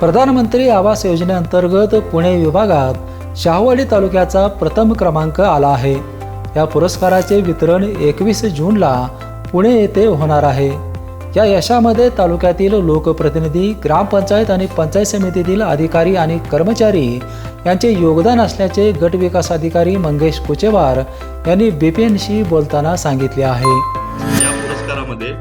प्रधानमंत्री आवास योजनेअंतर्गत पुणे विभागात शाहवाडी तालुक्याचा प्रथम क्रमांक आला आहे. या पुरस्काराचे वितरण एकवीस जूनला पुणे येथे होणार आहे. या यशामध्ये तालुक्यातील लोकप्रतिनिधी ग्रामपंचायत आणि पंचायत समितीतील अधिकारी आणि कर्मचारी यांचे योगदान असल्याचे गट विकास अधिकारी मंगेश कुचेवार यांनी बीपीएनशी बोलताना सांगितले आहे. या पुरस्कारामध्ये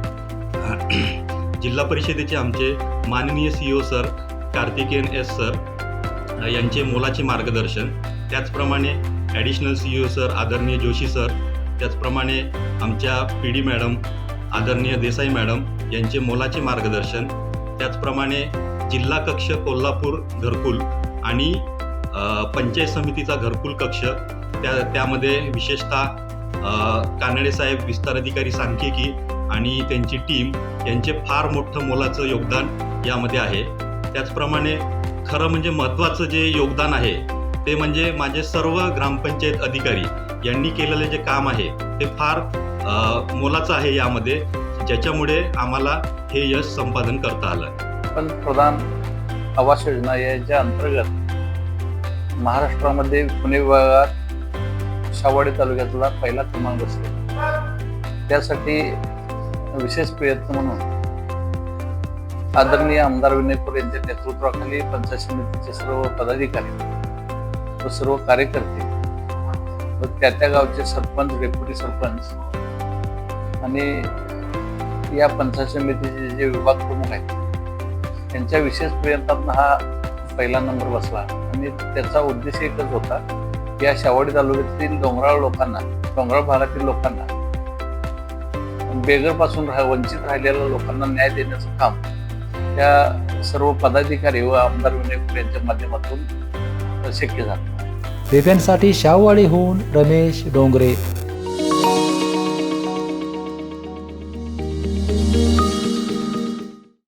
जिल्हा परिषदेचे आमचे माननीय C sir Karthikeyan S sir यांचे मोलाचे मार्गदर्शन. त्याचप्रमाणे ॲडिशनल सी ओ सर आदरणीय जोशी सर त्याचप्रमाणे आमच्या पी डी मॅडम आदरणीय देसाई मॅडम यांचे मोलाचे मार्गदर्शन. त्याचप्रमाणे जिल्हा कक्ष कोल्हापूर घरकुल आणि पंचायत समितीचा घरकुल कक्ष. त्या त्यामध्ये विशेषतः कानडे साहेब विस्तार अधिकारी सांख्यिकी आणि त्यांची टीम यांचे फार मोठं मोलाचं योगदान यामध्ये आहे. त्याचप्रमाणे खरं म्हणजे महत्त्वाचं जे योगदान आहे ते म्हणजे माझे सर्व ग्रामपंचायत अधिकारी यांनी केलेले जे काम आहे ते फार मोलाचं आहे यामध्ये ज्याच्यामुळे आम्हाला हे यश संपादन करता आलं. पंतप्रधान आवास योजना याच्या अंतर्गत महाराष्ट्रामध्ये पुणे विभागात शावाडी तालुक्यातला पहिला क्रमांक असतो. त्यासाठी विशेष प्रयत्न म्हणून आदरणीय आमदार विनयपूर यांच्या नेतृत्वाखाली पंचायत समितीचे सर्व पदाधिकारी व सर्व कार्यकर्ते व त्या त्या गावचे सरपंच डेप्युटी सरपंच आणि या पंचायत समितीचे जे विभाग प्रमुख आहेत त्यांच्या विशेष प्रयत्नातून हा पहिला नंबर बसला. आणि त्याचा उद्देश एकच होता की या शावडी तालुक्यातील डोंगराळ लोकांना डोंगराळ भागातील लोकांना बेगरपासून राह वंचित राहिलेल्या लोकांना न्याय देण्याचं काम त्या सर्व पदाधिकारी व आमदार विनयपूर यांच्या माध्यमातून शक्य झालं. बीपीएनसाठी शाहवाडीहून रमेश डोंगरे.